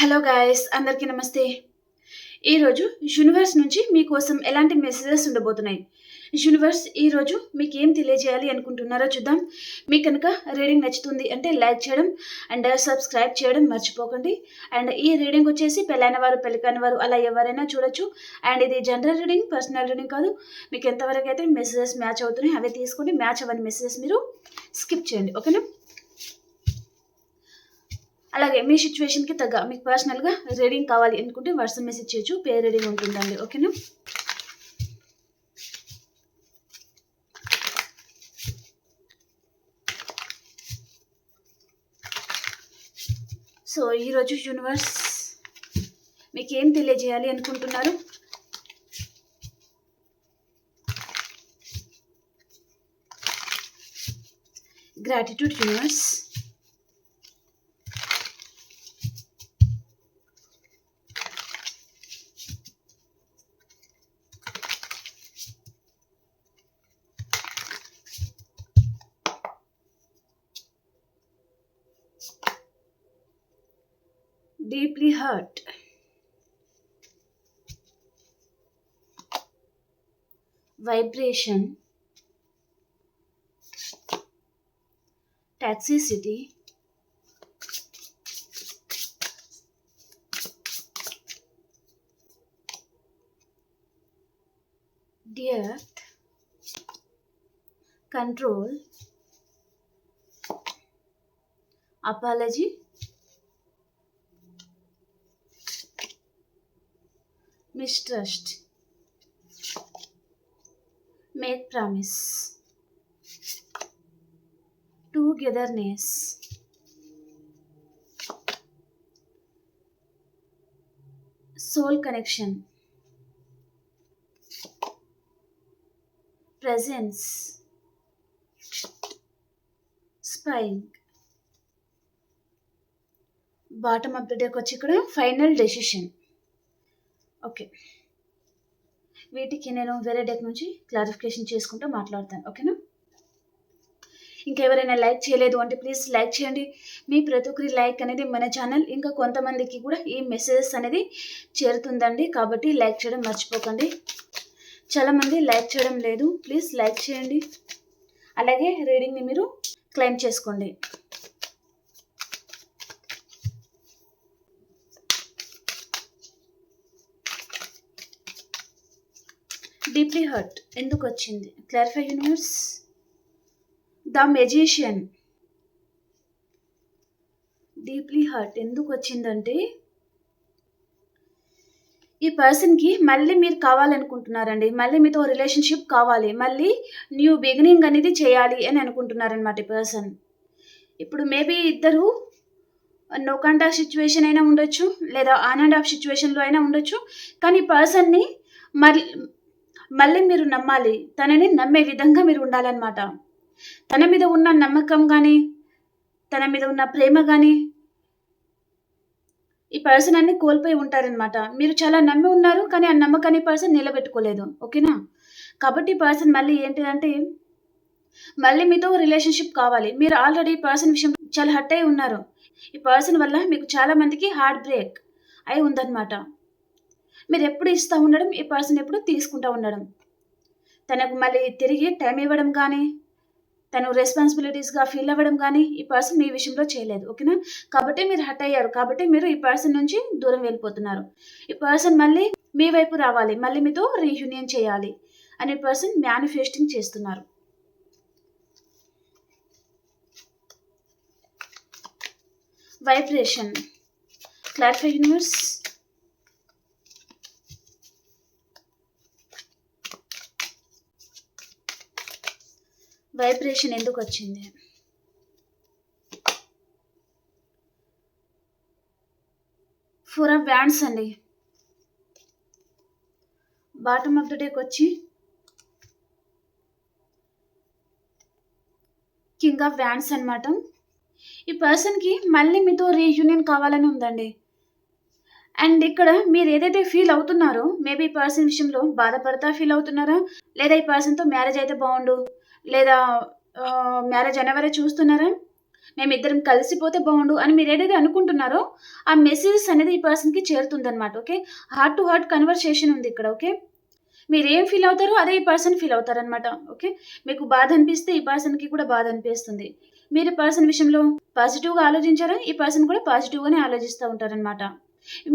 Hello guys అందరికీ నమస్తే. ఈరోజు యూనివర్స్ నుంచి మీకోసం ఎలాంటి మెసేజెస్ ఉండబోతున్నాయి? యూనివర్స్ ఈరోజు మీకు ఏం తెలియజేయాలి అనుకుంటున్నారో చూద్దాం. మీకు కనుక రీడింగ్ నచ్చుతుంది అంటే లైక్ చేయడం అండ్ సబ్స్క్రైబ్ చేయడం మర్చిపోకండి. అండ్ ఈ రీడింగ్ వచ్చేసి పెళ్ళైన వారు పెళ్ళికాని వారు అలా ఎవరైనా చూడొచ్చు. అండ్ ఇది జనరల్ రీడింగ్ పర్సనల్ రీడింగ్ కాదు. మీకు ఎంతవరకు అయితే మెసేజెస్ మ్యాచ్ అవుతున్నాయి అవి తీసుకొని మ్యాచ్ అవ్వని మెసేజెస్ మీరు స్కిప్ చేయండి. ఓకేనా? అలాగే మీ సిచ్యువేషన్కి తగ్గ మీకు పర్సనల్గా రీడింగ్ కావాలి అనుకుంటే వాట్సాప్ మెసేజ్ చేయొచ్చు పే రీడింగ్ ఉంటుందండి ఓకేనా సో ఈరోజు యూనివర్స్ మీకు ఏం తెలియజేయాలి అనుకుంటున్నారు? Gratitude universe Vibration, toxicity, death, control, apology, mistrust, make promise togetherness soul connection presence spine bottom up డేకి వచ్చి ఇక్కడ ఫైనల్ డెసిషన్ ఓకే వీటికి నేను వేరే డెక్ నుంచి క్లారిఫికేషన్ చేసుకుంటూ మాట్లాడతాను ఓకేనా? ఇంకెవరైనా లైక్ చేయలేదు అంటే ప్లీజ్ లైక్ చేయండి. మీ ప్రతి ఒక్కరి లైక్ అనేది మన ఛానల్ ఇంకా కొంతమందికి కూడా ఈ మెసేజెస్ అనేది చేరుతుందండి. కాబట్టి లైక్ చేయడం మర్చిపోకండి. చాలామంది లైక్ చేయడం లేదు ప్లీజ్ లైక్ చేయండి. అలాగే రీడింగ్ని మీరు క్లైమ్ చేసుకోండి. డీప్లీ హర్ట్ ఎందుకు వచ్చింది? Clarify universe the magician deeply hurt ఎందుకు వచ్చిందంటే ఈ పర్సన్కి మళ్ళీ మీరు కావాలనుకుంటున్నారండి. మళ్ళీ మీతో రిలేషన్షిప్ కావాలి. మళ్ళీ న్యూ బిగినింగ్ అనేది చేయాలి అని అనుకుంటున్నారనమాట ఈ పర్సన్ ఇప్పుడు మేబీ ఇద్దరు నో కాంటాక్ట్ సిచ్యువేషన్ అయినా ఉండొచ్చు లేదా ఆన్ అండ్ ఆఫ్ సిచ్యువేషన్లో అయినా ఉండొచ్చు. కానీ ఈ పర్సన్ని మళ్ళీ మళ్ళీ మీరు నమ్మాలి. తనని నమ్మే విధంగా మీరు ఉండాలన్నమాట. తన మీద ఉన్న నమ్మకం కానీ తన మీద ఉన్న ప్రేమ కానీ ఈ పర్సన్ అన్ని కోల్పోయి ఉంటారనమాట మీరు చాలా నమ్మి ఉన్నారు కానీ ఆ నమ్మకాన్ని పర్సన్ నిలబెట్టుకోలేదు. ఓకేనా? కాబట్టి పర్సన్ మళ్ళీ ఏంటిదంటే మళ్ళీ మీతో రిలేషన్షిప్ కావాలి. మీరు ఆల్రెడీ పర్సన్ విషయం చాలా హర్ట్ అయి ఉన్నారు. ఈ పర్సన్ వల్ల మీకు చాలా మందికి హార్ట్ బ్రేక్ అయి ఉందన్నమాట. మీరు ఎప్పుడు ఇస్తూ ఉండడం ఈ పర్సన్ ఎప్పుడు తీసుకుంటూ ఉండడం. తనకు మళ్ళీ తిరిగి టైం ఇవ్వడం కానీ తను రెస్పాన్సిబిలిటీస్గా ఫీల్ అవ్వడం కానీ ఈ పర్సన్ మీ విషయంలో చేయలేదు ఓకేనా? కాబట్టి మీరు హట్ అయ్యారు కాబట్టి మీరు ఈ పర్సన్ నుంచి దూరం వెళ్ళిపోతున్నారు. ఈ పర్సన్ మళ్ళీ మీ వైపు రావాలి మళ్ళీ మీతో రీయూనియన్ చేయాలి అనే పర్సన్ మేనిఫెస్టింగ్ చేస్తున్నారు. వైబ్రేషన్ క్లారిఫై యూనివర్స్ వైబ్రేషన్ ఎందుకు వచ్చింది? ఫోర్ ఆఫ్ బ్యాండ్స్ అండి. బాటమ్ ఆఫ్ ద డేకి వచ్చి కింగ్ ఆఫ్ వ్యాండ్స్ అనమాట ఈ పర్సన్కి మళ్ళీ మీతో రీయూనియన్ కావాలని ఉందండి. అండ్ ఇక్కడ మీరు ఏదైతే ఫీల్ అవుతున్నారో మేబీ ఈ పర్సన్ విషయంలో బాధపడతా ఫీల్ అవుతున్నారా? లేదా ఈ పర్సన్తో మ్యారేజ్ అయితే బాగుండు? లేదా మ్యారేజ్ అనేవరే చూస్తున్నారా? మేమిద్దరం కలిసిపోతే బాగుండు అని మీరు ఏదైతే అనుకుంటున్నారో ఆ మెసేజెస్ అనేది ఈ పర్సన్కి చేరుతుందనమాట okay? Heart to heart conversation ఉంది ఇక్కడ ఓకే? మీరు ఏం ఫీల్ అవుతారో అదే ఈ పర్సన్ ఫీల్ అవుతారనమాట ఓకే? మీకు బాధ అనిపిస్తే ఈ పర్సన్కి కూడా బాధ అనిపిస్తుంది. మీరు పర్సన్ విషయంలో పాజిటివ్గా ఆలోచించారా? ఈ పర్సన్ కూడా పాజిటివ్గానే ఆలోచిస్తూ ఉంటారనమాట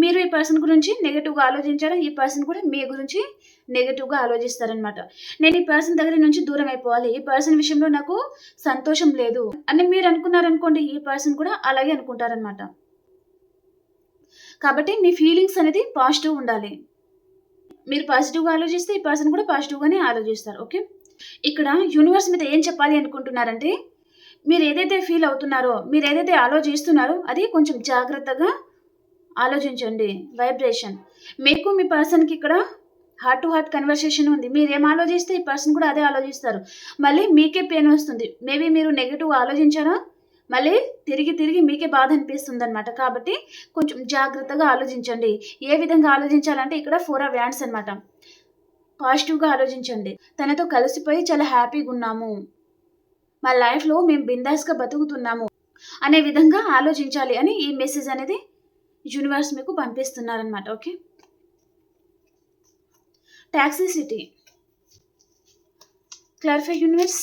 మీరు ఈ పర్సన్ గురించి నెగిటివ్గా ఆలోచించారా? ఈ పర్సన్ కూడా మీ గురించి నెగిటివ్గా ఆలోచిస్తారనమాట నేను ఈ పర్సన్ దగ్గర నుంచి దూరం అయిపోవాలి. ఈ పర్సన్ విషయంలో నాకు సంతోషం లేదు అని మీరు అనుకున్నారనుకోండి ఈ పర్సన్ కూడా అలాగే అనుకుంటారనమాట కాబట్టి మీ ఫీలింగ్స్ అనేది పాజిటివ్ ఉండాలి. మీరు పాజిటివ్గా ఆలోచిస్తే ఈ పర్సన్ కూడా పాజిటివ్గానే ఆలోచిస్తారు. ఓకే? ఇక్కడ యూనివర్స్ మీద ఏం చెప్పాలి అనుకుంటున్నారంటే మీరు ఏదైతే ఫీల్ అవుతున్నారో మీరు ఏదైతే ఆలోచిస్తున్నారో అది కొంచెం జాగ్రత్తగా ఆలోచించండి. వైబ్రేషన్. మీకు మీ పర్సన్కి ఇక్కడ హార్ట్ టు హార్ట్ కన్వర్సేషన్ ఉంది. మీరు ఏం ఆలోచిస్తే ఈ పర్సన్ కూడా అదే ఆలోచిస్తారు. మళ్ళీ మీకే పెయిన్ వస్తుంది. మేబీ మీరు నెగిటివ్ ఆలోచించారా? మళ్ళీ తిరిగి తిరిగి మీకే బాధ అనిపిస్తుంది అనమాట కాబట్టి కొంచెం జాగ్రత్తగా ఆలోచించండి. ఏ విధంగా ఆలోచించాలంటే ఇక్కడ ఫోర్ ఆఫ్ వ్యాండ్స్ అనమాట పాజిటివ్గా ఆలోచించండి. తనతో కలిసిపోయి చాలా హ్యాపీగా ఉన్నాము. మా లైఫ్లో మేము బిందాస్గా బతుకుతున్నాము అనే విధంగా ఆలోచించాలి అని ఈ మెసేజ్ అనేది యూనివర్స్ మీకు పంపిస్తున్నారనమాట okay toxicity clarify universe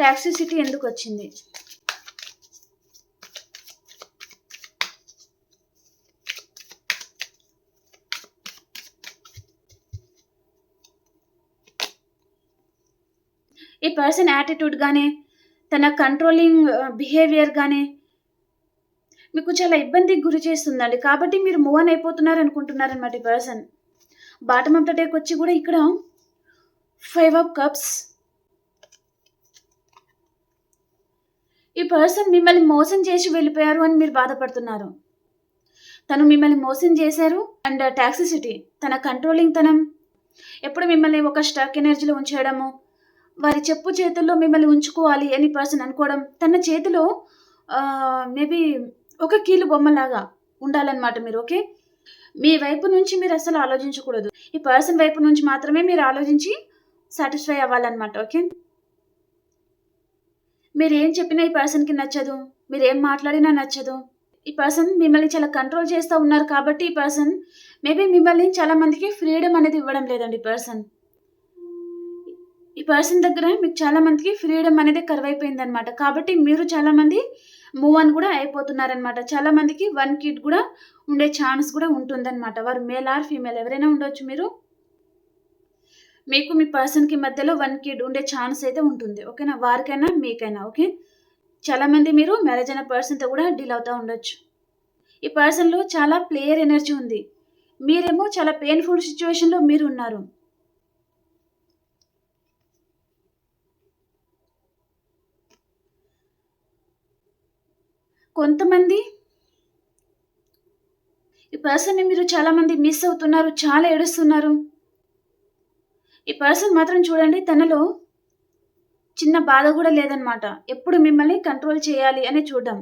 toxicity ఎందుకు వచ్చింది? ఈ పర్సన్ యాటిట్యూడ్ కానీ తన కంట్రోలింగ్ బిహేవియర్ కానీ మీకు చాలా ఇబ్బందికి గురి చేస్తుందండి. కాబట్టి మీరు మూవ్ ఆన్ అయిపోతున్నారు అనుకుంటున్నారనమాట ఈ పర్సన్ బాటమ్ ఆఫ్ ద డేకి వచ్చి కూడా ఇక్కడ ఫైవ్ ఆఫ్ కప్స్ ఈ పర్సన్ మిమ్మల్ని మోసం చేసి వెళ్ళిపోయారు అని మీరు బాధపడుతున్నారు. తను మిమ్మల్ని మోసం చేశారు అండ్ టాక్సిసిటీ uh, తన కంట్రోలింగ్ తనం ఎప్పుడు మిమ్మల్ని ఒక స్టక్ ఎనర్జీలో ఉంచేయడము వారి చెప్పు చేతుల్లో మిమ్మల్ని ఉంచుకోవాలి అని పర్సన్ అనుకోవడం తన చేతిలో మేబీ ఒక కీలు బొమ్మలాగా ఉండాలన్నమాట మీరు ఓకే? మీ వైపు నుంచి మీరు అసలు ఆలోచించకూడదు. ఈ పర్సన్ వైపు నుంచి మాత్రమే మీరు ఆలోచించి సాటిస్ఫై అవ్వాలన్నమాట ఓకే? మీరు ఏం చెప్పినా ఈ పర్సన్కి నచ్చదు మీరు ఏం మాట్లాడినా నచ్చదు. ఈ పర్సన్ మిమ్మల్ని చాలా కంట్రోల్ చేస్తూ ఉన్నారు కాబట్టి ఈ పర్సన్ మేబీ మిమ్మల్ని చాలా మందికి ఫ్రీడమ్ అనేది ఇవ్వడం లేదండి ఈ పర్సన్. ఈ పర్సన్ దగ్గర మీకు చాలా మందికి ఫ్రీడమ్ అనేది కరువైపోయింది అనమాట కాబట్టి మీరు చాలా మంది మూవ్ అని కూడా అయిపోతున్నారనమాట చాలా మందికి వన్ కిడ్ కూడా ఉండే ఛాన్స్ కూడా ఉంటుందన్నమాట. వారు మేల్ ఆర్ ఫీమేల్ ఎవరైనా ఉండొచ్చు మీరు. మీకు మీ పర్సన్కి మధ్యలో వన్ కిడ్ ఉండే ఛాన్స్ అయితే ఉంటుంది. ఓకేనా? వారికైనా మీకైనా ఓకే? చాలామంది మీరు మ్యారేజ్ అయిన పర్సన్తో కూడా డీల్ అవుతూ ఉండొచ్చు. ఈ పర్సన్లో చాలా ప్లేయర్ ఎనర్జీ ఉంది. మీరేమో చాలా పెయిన్ఫుల్ సిచ్యువేషన్లో మీరు ఉన్నారు. కొంతమంది ఈ పర్సన్ని మీరు చాలామంది మిస్ అవుతున్నారు చాలా ఏడుస్తున్నారు. ఈ పర్సన్ మాత్రం చూడండి తనలో చిన్న బాధ కూడా లేదనమాట ఎప్పుడు మిమ్మల్ని కంట్రోల్ చేయాలి అని చూడడం.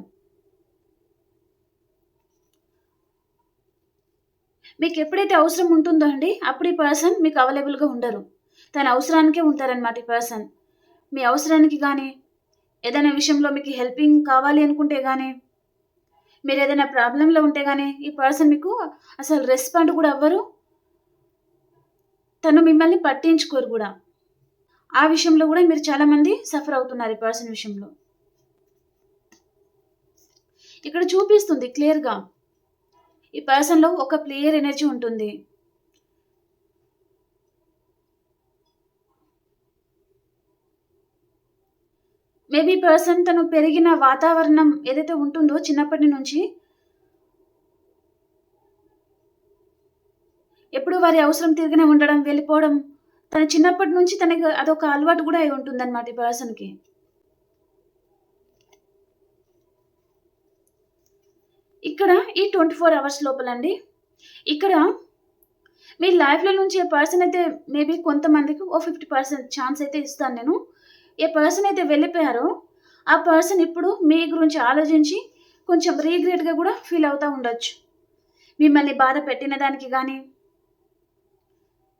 మీకు ఎప్పుడైతే అవసరం ఉంటుందో అండి అప్పుడు ఈ పర్సన్ మీకు అవైలబుల్గా ఉండరు. తన అవసరానికే ఉంటారనమాట ఈ పర్సన్. మీ అవసరానికి కానీ ఏదైనా విషయంలో మీకు హెల్పింగ్ కావాలి అనుకుంటే కానీ మీరు ఏదైనా ప్రాబ్లంలో ఉంటే కానీ ఈ పర్సన్ మీకు అసలు రెస్పాండ్ కూడా అవ్వరు. తను మిమ్మల్ని పట్టించుకోరు కూడా. ఆ విషయంలో కూడా మీరు చాలామంది సఫర్ అవుతున్నారు ఈ పర్సన్ విషయంలో. ఇక్కడ చూపిస్తుంది క్లియర్గా. ఈ పర్సన్లో ఒక ప్లేయర్ ఎనర్జీ ఉంటుంది. మేబీ పర్సన్ తను పెరిగిన వాతావరణం ఏదైతే ఉంటుందో చిన్నప్పటి నుంచి ఎప్పుడు వారి అవసరం తిరిగిన ఉండడం వెళ్ళిపోవడం తన చిన్నప్పటి నుంచి తనకి అదొక అలవాటు కూడా అయి ఉంటుందన్నమాట ఈ పర్సన్కి. ఇక్కడ ఈ ట్వంటీ ఫోర్ అవర్స్ లోపలండి. ఇక్కడ మీ లైఫ్లో నుంచి పర్సన్ అయితే మేబీ కొంతమందికి ఓ ఫిఫ్టీ పర్సెంట్ ఛాన్స్ అయితే ఇస్తాను నేను. ఏ పర్సన్ అయితే వెళ్ళిపోయారో ఆ పర్సన్ ఇప్పుడు మీ గురించి ఆలోచించి కొంచెం రీగ్రెట్గా కూడా ఫీల్ అవుతూ ఉండొచ్చు. మిమ్మల్ని బాధ పెట్టిన దానికి కానీ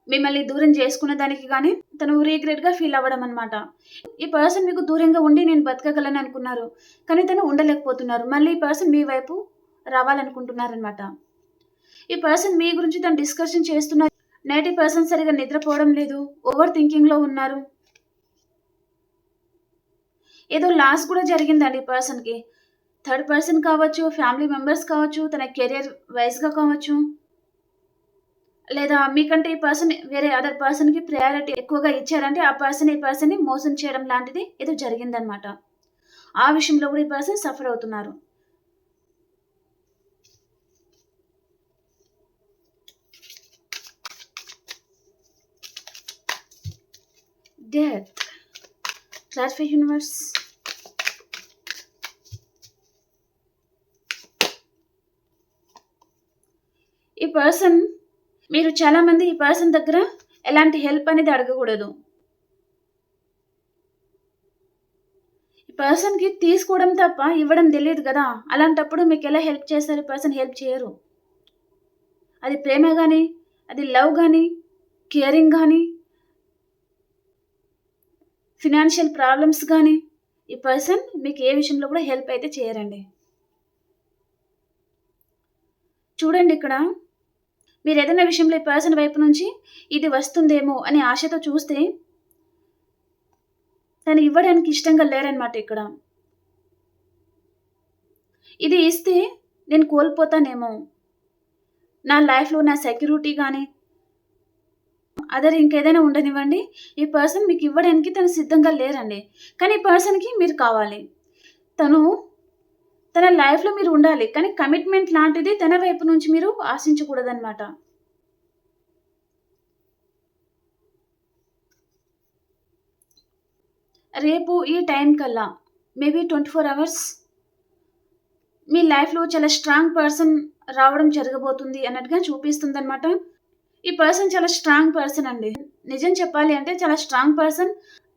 మిమ్మల్ని దూరం చేసుకున్న దానికి కానీ తను రీగ్రెట్గా ఫీల్ అవ్వడం అనమాట ఈ పర్సన్ మీకు దూరంగా ఉండి నేను బతకగలను అనుకున్నారు కానీ తను ఉండలేకపోతున్నారు. మళ్ళీ ఈ పర్సన్ మీ వైపు రావాలనుకుంటున్నారనమాట ఈ పర్సన్ మీ గురించి తను డిస్కషన్ చేస్తున్నారు నైటీ పర్సన్ సరిగా నిద్రపోవడం లేదు ఓవర్ థింకింగ్లో ఉన్నారు. ఏదో లాస్ కూడా జరిగిందండి ఈ పర్సన్కి. థర్డ్ పర్సన్ కావచ్చు ఫ్యామిలీ మెంబర్స్ కావచ్చు తన కెరియర్ వైజ్గా కావచ్చు. లేదా మీకంటే ఈ పర్సన్ వేరే అదర్ పర్సన్కి ప్రయారిటీ ఎక్కువగా ఇచ్చారంటే ఆ పర్సన్ ఈ పర్సన్ని మోసం చేయడం లాంటిది ఏదో జరిగిందనమాట ఆ విషయంలో కూడా ఈ పర్సన్ సఫర్ అవుతున్నారు. డెత్. Clarify universe. ఈ పర్సన్ మీరు చాలామంది ఈ పర్సన్ దగ్గర ఎలాంటి హెల్ప్ అనేది అడగకూడదు. ఈ పర్సన్కి తీసుకోవడం తప్ప ఇవ్వడం తెలియదు కదా? అలాంటప్పుడు మీకు ఎలా హెల్ప్ చేస్తారు? ఈ పర్సన్ హెల్ప్ చేయరు. అది ప్రేమ కానీ అది లవ్ కానీ కేరింగ్ కానీ ఫినాన్షియల్ ప్రాబ్లమ్స్ కానీ ఈ పర్సన్ మీకు ఏ విషయంలో కూడా హెల్ప్ అయితే చేయరండి. చూడండి ఇక్కడ. మీరు ఏదైనా విషయంలో ఈ పర్సన్ వైపు నుంచి ఇది వస్తుందేమో అని ఆశతో చూస్తే తను ఇవ్వడానికి ఇష్టంగా లేరనమాట ఇక్కడ. ఇది ఇస్తే నేను కోల్పోతానేమో. నా లైఫ్లో నా సెక్యూరిటీ కానీ అదర్ ఇంకేదైనా ఉండనివ్వండి. ఈ పర్సన్ మీకు ఇవ్వడానికి తను సిద్ధంగా లేరండి. కానీ ఈ పర్సన్కి మీరు కావాలి. తను తన లైఫ్లో మీరు ఉండాలి కానీ కమిట్మెంట్ లాంటిది తన వైపు నుంచి మీరు ఆశించకూడదన్నమాట. రేపు ఈ టైం కల్లా మేబీ ట్వంటీ ఫోర్ అవర్స్ మీ లైఫ్లో చాలా స్ట్రాంగ్ పర్సన్ రావడం జరగబోతుంది అన్నట్టుగా చూపిస్తుంది అనమాట ఈ పర్సన్ చాలా స్ట్రాంగ్ పర్సన్ అండి. నిజం చెప్పాలి అంటే చాలా స్ట్రాంగ్ పర్సన్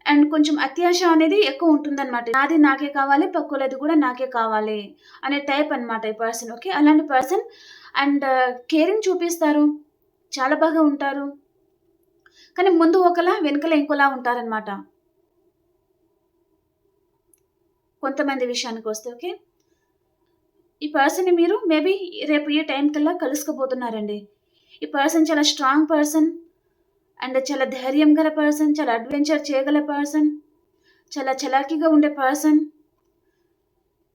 అండ్ కొంచెం అత్యాశ అనేది ఎక్కువ ఉంటుందన్నమాట. నాది నాకే కావాలి పక్కోలేదు కూడా నాకే కావాలి అనే టైప్ అనమాట ఈ పర్సన్ ఓకే? అలాంటి పర్సన్ అండ్ కేరింగ్ చూపిస్తారు. చాలా బాగా ఉంటారు. కానీ ముందు ఒకలా వెనుకల ఇంకోలా ఉంటారనమాట కొంతమంది విషయానికి వస్తే ఓకే? ఈ పర్సన్ని మీరు మేబీ రేపు ఈ టైం కల్లా కలుసుకోబోతున్నారండి. ఈ పర్సన్ చాలా స్ట్రాంగ్ పర్సన్. అండ్ చాలా ధైర్యం గల పర్సన్ చాలా అడ్వెంచర్ చేయగల పర్సన్ చాలా చలాకీగా ఉండే పర్సన్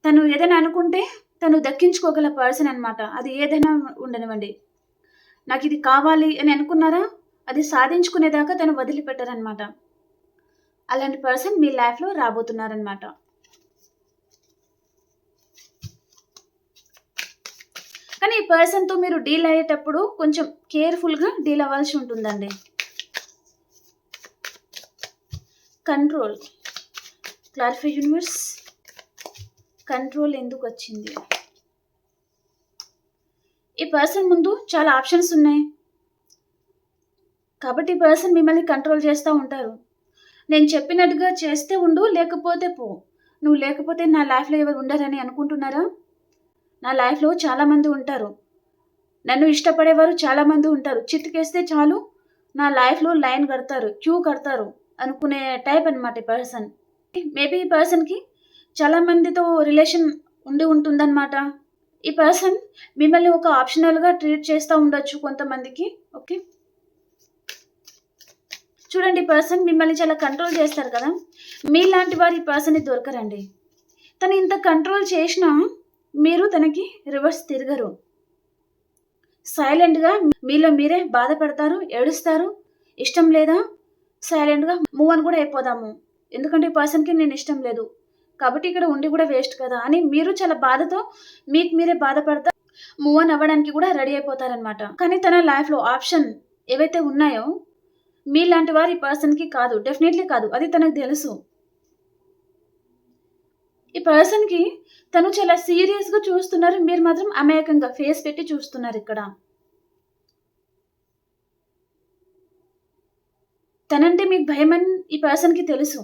తను ఏదైనా అనుకుంటే తను దక్కించుకోగల పర్సన్ అనమాట అది ఏదైనా ఉండనివ్వండి. నాకు ఇది కావాలి అని అనుకున్నారా? అది సాధించుకునేదాకా తను వదిలిపెట్టారనమాట అలాంటి పర్సన్ మీ లైఫ్లో రాబోతున్నారనమాట కానీ ఈ పర్సన్తో మీరు డీల్ అయ్యేటప్పుడు కొంచెం కేర్ఫుల్గా డీల్ అవ్వాల్సి ఉంటుందండి. కంట్రోల్ క్లారిఫై యూనివర్స్ కంట్రోల్ ఎందుకు వచ్చింది? ఈ పర్సన్ ముందు చాలా ఆప్షన్స్ ఉన్నాయి. కాబట్టి ఈ పర్సన్ మిమ్మల్ని కంట్రోల్ చేస్తూ ఉంటారు. నేను చెప్పినట్టుగా చేస్తే ఉండు లేకపోతే పో. నువ్వు లేకపోతే నా లైఫ్లో ఎవరు ఉండరని అనుకుంటున్నారా? నా లైఫ్లో చాలామంది ఉంటారు. నన్ను ఇష్టపడేవారు చాలామంది ఉంటారు. చిట్టుకేస్తే చాలు నా లైఫ్లో లైన్ కడతారు క్యూ కడతారు. అనుకునే టైప్ అనమాట ఈ పర్సన్ మేబీ ఈ పర్సన్కి చాలామందితో రిలేషన్ ఉండి ఉంటుందన్నమాట. ఈ పర్సన్ మిమ్మల్ని ఒక ఆప్షనల్గా ట్రీట్ చేస్తూ ఉండొచ్చు కొంతమందికి ఓకే చూడండి ఈ పర్సన్ మిమ్మల్ని చాలా కంట్రోల్ చేస్తారు కదా? మీలాంటి వారు ఈ పర్సన్ని దొరకరండి. తను ఇంత కంట్రోల్ చేసినా మీరు తనకి రివర్స్ తిరగరు. సైలెంట్గా మీలో మీరే బాధపడతారు ఏడుస్తారు ఇష్టం లేదా సైలెంట్గా మూవ్ అని కూడా అయిపోదాము. ఎందుకంటే ఈ పర్సన్కి నేను ఇష్టం లేదు. కాబట్టి ఇక్కడ ఉండి కూడా వేస్ట్ కదా అని మీరు చాలా బాధతో మీకు మీరే బాధపడతా మూవ్ అని అవ్వడానికి కూడా రెడీ అయిపోతారనమాట కానీ తన లైఫ్లో ఆప్షన్ ఏవైతే ఉన్నాయో మీలాంటి వారు ఈ పర్సన్కి కాదు. డెఫినెట్లీ కాదు. అది తనకు తెలుసు. ఈ పర్సన్కి తను చాలా సీరియస్గా చూస్తున్నారు. మీరు మాత్రం అమాయకంగా ఫేస్ పెట్టి చూస్తున్నారు ఇక్కడ. తనంటే మీకు భయం అని ఈ పర్సన్కి తెలుసు.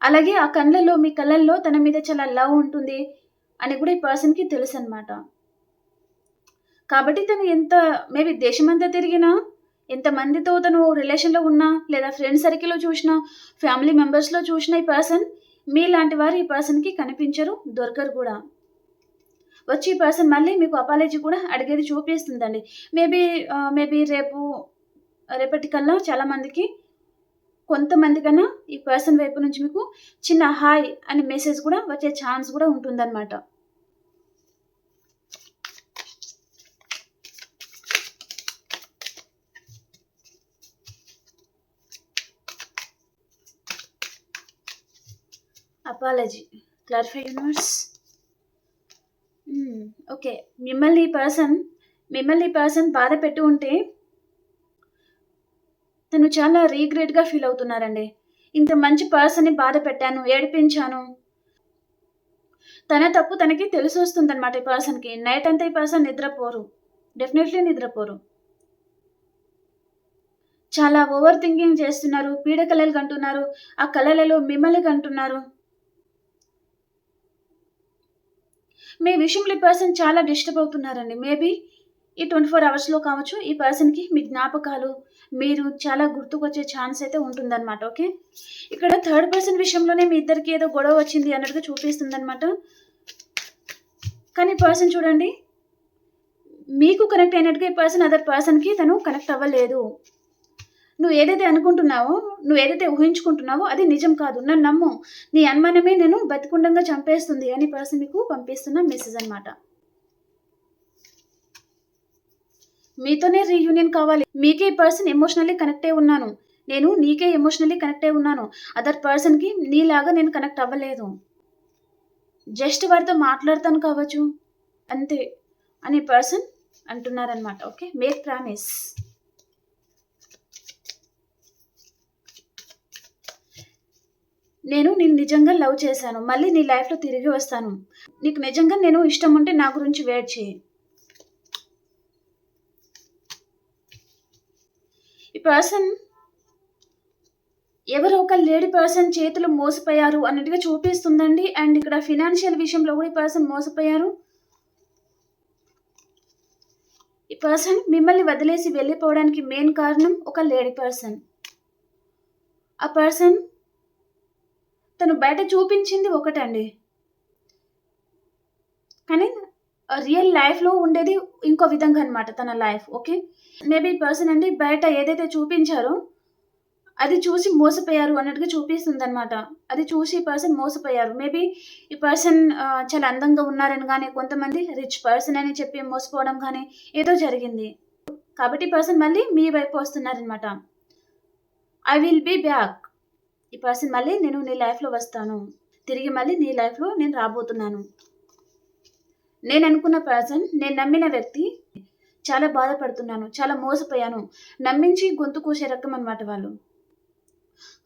అలాగే ఆ కళ్ళల్లో మీ కళ్ళల్లో తన మీద చాలా లవ్ ఉంటుంది అని కూడా ఈ పర్సన్కి తెలుసు అనమాట కాబట్టి తను ఎంత మేబీ దేశమంతా తిరిగినా ఎంతమందితో తను రిలేషన్లో ఉన్నా లేదా ఫ్రెండ్ సర్కిల్లో చూసినా ఫ్యామిలీ మెంబర్స్లో చూసిన ఈ పర్సన్ మీలాంటి వారు ఈ పర్సన్కి కనిపించరు దొరకరు కూడా. వచ్చి పర్సన్ మళ్ళీ మీకు అపాలజీ కూడా అడిగేది చూపిస్తుందండి. మేబీ మేబీ రేపు రేపటి కల్లా చాలామందికి కొంతమంది కన్నా ఈ పర్సన్ వైపు నుంచి మీకు చిన్న హాయ్ అనే మెసేజ్ కూడా వచ్చే ఛాన్స్ కూడా ఉంటుందన్నమాట. Apology clarify universe Hmm, okay మిమ్మల్ని ఈ పర్సన్ మిమ్మల్ని ఈ పర్సన్ బాధ పెట్టి ఉంటే తను చాలా రీగ్రెట్గా ఫీల్ అవుతున్నారండి. ఇంత మంచి పర్సన్ని బాధ పెట్టాను ఏడిపించాను. తన తప్పు తనకి తెలిసి వస్తుంది అనమాట ఈ పర్సన్కి నైట్ అంతా ఈ పర్సన్ నిద్రపోరు. డెఫినెట్లీ నిద్రపోరు. చాలా ఓవర్ థింకింగ్ చేస్తున్నారు. పీడ కళలు కంటున్నారు. ఆ కళలలో మిమ్మల్ని కంటున్నారు. మీ విషయంలో ఈ పర్సన్ చాలా డిస్టర్బ్ అవుతున్నారండి. మేబీ ఈ ట్వంటీ ఫోర్ అవర్స్లో కావచ్చు ఈ పర్సన్కి మీ జ్ఞాపకాలు మీరు చాలా గుర్తుకొచ్చే ఛాన్స్ అయితే ఉంటుందన్నమాట ఓకే? ఇక్కడ థర్డ్ పర్సన్ విషయంలోనే మీ ఇద్దరికి ఏదో గొడవ వచ్చింది అన్నట్టుగా చూపిస్తుంది అనమాట కానీ పర్సన్ చూడండి మీకు కనెక్ట్ అయినట్టుగా ఈ పర్సన్ అదర్ పర్సన్కి తను కనెక్ట్ అవ్వలేదు. నువ్వు ఏదైతే అనుకుంటున్నావో నువ్వు ఏదైతే ఊహించుకుంటున్నావో అది నిజం కాదు. నన్ను నమ్ము. నీ అనుమానమే నేను బతికుండంగా చంపేస్తుంది అని పర్సన్ మీకు పంపిస్తున్న మెసేజ్ అనమాట మీతోనే రీయూనియన్ కావాలి. మీకే పర్సన్ ఎమోషనల్లీ కనెక్ట్ అయి ఉన్నాను. నేను నీకే ఎమోషనల్లీ కనెక్ట్ అయి ఉన్నాను. అదర్ పర్సన్కి నీలాగా నేను కనెక్ట్ అవ్వలేదు. జస్ట్ వారితో మాట్లాడతాను కావచ్చు. అంతే. అని పర్సన్ అంటున్నారనమాట ఓకే మేక్ ప్రామిస్ నేను నేను నిజంగా లవ్ చేశాను. మళ్ళీ నీ లైఫ్లో తిరిగి వస్తాను. నీకు నిజంగా నేను ఇష్టం ఉంటే నా గురించి వెయిట్ చేయి. ఈ పర్సన్ ఎవరో ఒక లేడీ పర్సన్ చేతులు మోసపోయారు అన్నట్టుగా చూపిస్తుందండి. అండ్ ఇక్కడ ఫినాన్షియల్ విషయంలో కూడా ఈ పర్సన్ మోసపోయారు. ఈ పర్సన్ మిమ్మల్ని వదిలేసి వెళ్ళిపోవడానికి మెయిన్ కారణం ఒక లేడీ పర్సన్ ఆ పర్సన్ తను బయట చూపించింది ఒకటండి. కానీ రియల్ లైఫ్లో ఉండేది ఇంకో విధంగా అనమాట తన లైఫ్ ఓకే? మేబీ పర్సన్ అండి బయట ఏదైతే చూపించారో అది చూసి మోసపోయారు అన్నట్టుగా చూపిస్తుంది అనమాట అది చూసి ఈ పర్సన్ మోసపోయారు. మేబీ ఈ పర్సన్ చాలా అందంగా ఉన్నారని కానీ కొంతమంది రిచ్ పర్సన్ అని చెప్పి మోసపోవడం కానీ ఏదో జరిగింది. కాబట్టి పర్సన్ మళ్ళీ మీ వైపు వస్తున్నారనమాట ఐ విల్ బీ బ్యాక్. ఈ పర్సన్ మళ్ళీ నేను నీ లైఫ్లో వస్తాను. తిరిగి మళ్ళీ నీ లైఫ్లో నేను రాబోతున్నాను. నేను అనుకున్న పర్సన్ నేను నమ్మిన వ్యక్తి చాలా బాధపడుతున్నాను చాలా మోసపోయాను. నమ్మించి గొంతు కూసే రకం అనమాట వాళ్ళు.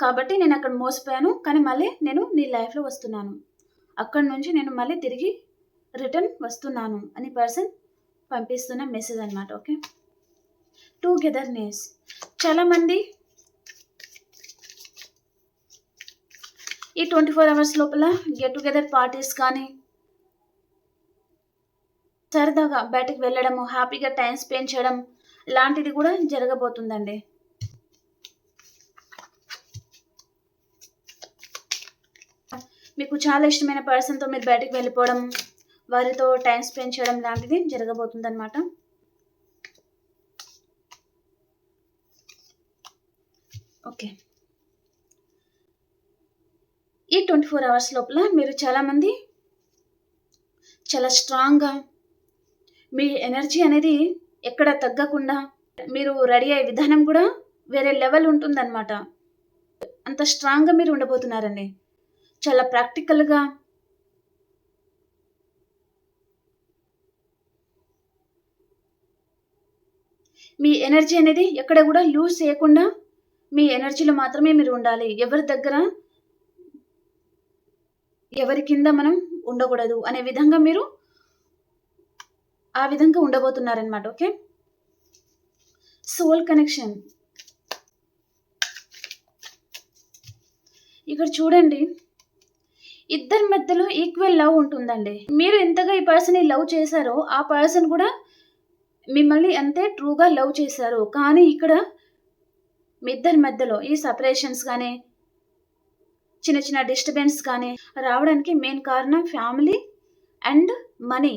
కాబట్టి నేను అక్కడ మోసపోయాను కానీ మళ్ళీ నేను నీ లైఫ్లో వస్తున్నాను. అక్కడి నుంచి నేను మళ్ళీ తిరిగి రిటర్న్ వస్తున్నాను అని పర్సన్ పంపిస్తున్న మెసేజ్ అనమాట ఓకే టుగెదర్నెస్ చాలామంది ఈ ట్వంటీ ఫోర్ అవర్స్ లోపల గెట్ టుగెదర్ పార్టీస్ కానీ సరదాగా బయటకు వెళ్ళడము హ్యాపీగా టైం స్పెండ్ చేయడం లాంటిది కూడా జరగబోతుందండి. మీకు చాలా ఇష్టమైన పర్సన్తో మీరు బయటకు వెళ్ళిపోవడం వారితో టైం స్పెండ్ చేయడం లాంటిది జరగబోతుందన్నమాట ఓకే ఈ ట్వంటీ ఫోర్ అవర్స్ లోపల మీరు చాలామంది చాలా స్ట్రాంగ్గా మీ ఎనర్జీ అనేది ఎక్కడ తగ్గకుండా మీరు రెడీ అయ్యే విధానం కూడా వేరే లెవెల్ ఉంటుందన్నమాట. అంత స్ట్రాంగ్గా మీరు ఉండబోతున్నారండి చాలా ప్రాక్టికల్గా మీ ఎనర్జీ అనేది ఎక్కడ కూడా లూజ్ చేయకుండా మీ ఎనర్జీలో మాత్రమే మీరు ఉండాలి. ఎవరి దగ్గర ఎవరి కింద మనం ఉండకూడదు అనే విధంగా మీరు ఆ విధంగా ఉండబోతున్నారనమాట ఓకే? సోల్ కనెక్షన్ ఇక్కడ చూడండి ఇద్దరి మధ్యలో ఈక్వల్ లవ్ ఉంటుందండి. మీరు ఎంతగా ఈ పర్సన్ని లవ్ చేశారో ఆ పర్సన్ కూడా మిమ్మల్ని అంతే ట్రూగా లవ్ చేశారు. కానీ ఇక్కడ మీ ఇద్దరి మధ్యలో ఈ సపరేషన్స్ కానీ చిన్న చిన్న డిస్టర్బెన్స్ కానీ రావడానికి మెయిన్ కారణం ఫ్యామిలీ అండ్ మనీ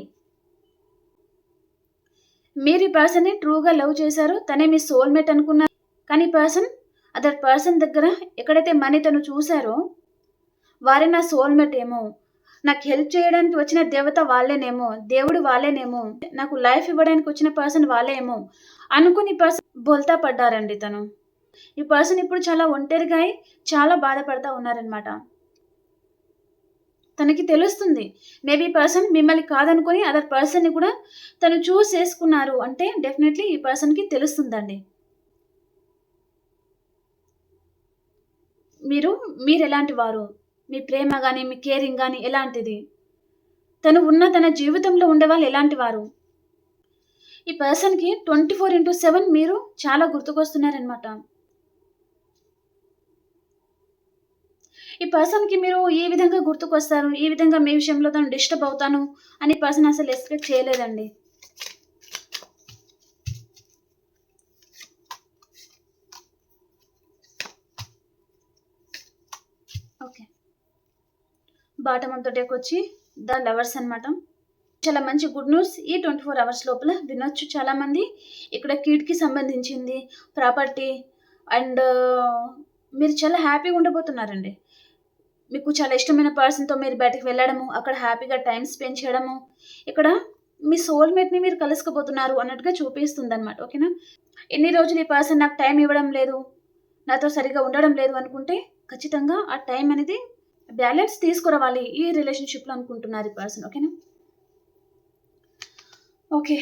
మీరు ఈ పర్సన్ని ట్రూగా లవ్ చేశారు తనే మీ సోల్మేట్ అనుకున్నారు. కానీ పర్సన్ అదర్ పర్సన్ దగ్గర ఎక్కడైతే మనీ తను చూశారో వారే నా సోల్మేట్ ఏమో. నాకు హెల్ప్ చేయడానికి వచ్చిన దేవత వాళ్ళేనేమో దేవుడు వాళ్ళేనేమో నాకు లైఫ్ ఇవ్వడానికి వచ్చిన పర్సన్ వాళ్ళేమో అనుకుని పర్సన్ బోల్తా పడ్డారండి తను. ఈ పర్సన్ ఇప్పుడు చాలా ఒంటరిగా అయి చాలా బాధపడతా ఉన్నారనమాట తనకి తెలుస్తుంది మేబీ పర్సన్ మిమ్మల్ని కాదనుకొని అదర్ పర్సన్ని కూడా తను చూస్ చేసుకున్నారు అంటే డెఫినెట్లీ ఈ పర్సన్కి తెలుస్తుందండి. మీరు మీరు ఎలాంటి వారు? మీ ప్రేమ కానీ మీ కేరింగ్ కానీ ఎలాంటిది? తను ఉన్న తన జీవితంలో ఉండే వాళ్ళు ఎలాంటి వారు? ఈ పర్సన్కి ట్వంటీ ఫోర్ ఇంటూ సెవెన్ మీరు చాలా గుర్తుకొస్తున్నారనమాట ఈ పర్సన్కి మీరు ఈ విధంగా గుర్తుకొస్తారు? ఈ విధంగా మీ విషయంలో తను డిస్టర్బ్ అవుతాను? అని పర్సన్ అసలు ఎక్స్పెక్ట్ చేయలేదండి. ఓకే. బాటమ్ అంత వచ్చి ద లవర్స్ అనమాట చాలా మంచి గుడ్ న్యూస్. ఈ ట్వంటీ ఫోర్ అవర్స్ లోపల వినొచ్చు చాలామంది. ఇక్కడ కిడ్కి సంబంధించింది ప్రాపర్టీ అండ్ మీరు చాలా హ్యాపీగా ఉండబోతున్నారండి. మీకు చాలా ఇష్టమైన పర్సన్తో మీరు బయటకు వెళ్ళడము అక్కడ హ్యాపీగా టైం స్పెండ్ చేయడము ఇక్కడ మీ సోల్మేట్ని మీరు కలుసుకోబోతున్నారు అన్నట్టుగా చూపిస్తుంది అనమాట ఓకేనా ఎన్ని రోజులు ఈ పర్సన్ నాకు టైం ఇవ్వడం లేదు నాతో సరిగా ఉండడం లేదు అనుకుంటే ఖచ్చితంగా ఆ టైం అనేది బ్యాలెన్స్ తీసుకురావాలి ఈ రిలేషన్షిప్లో అనుకుంటున్నారు ఈ పర్సన్ ఓకేనా ఓకే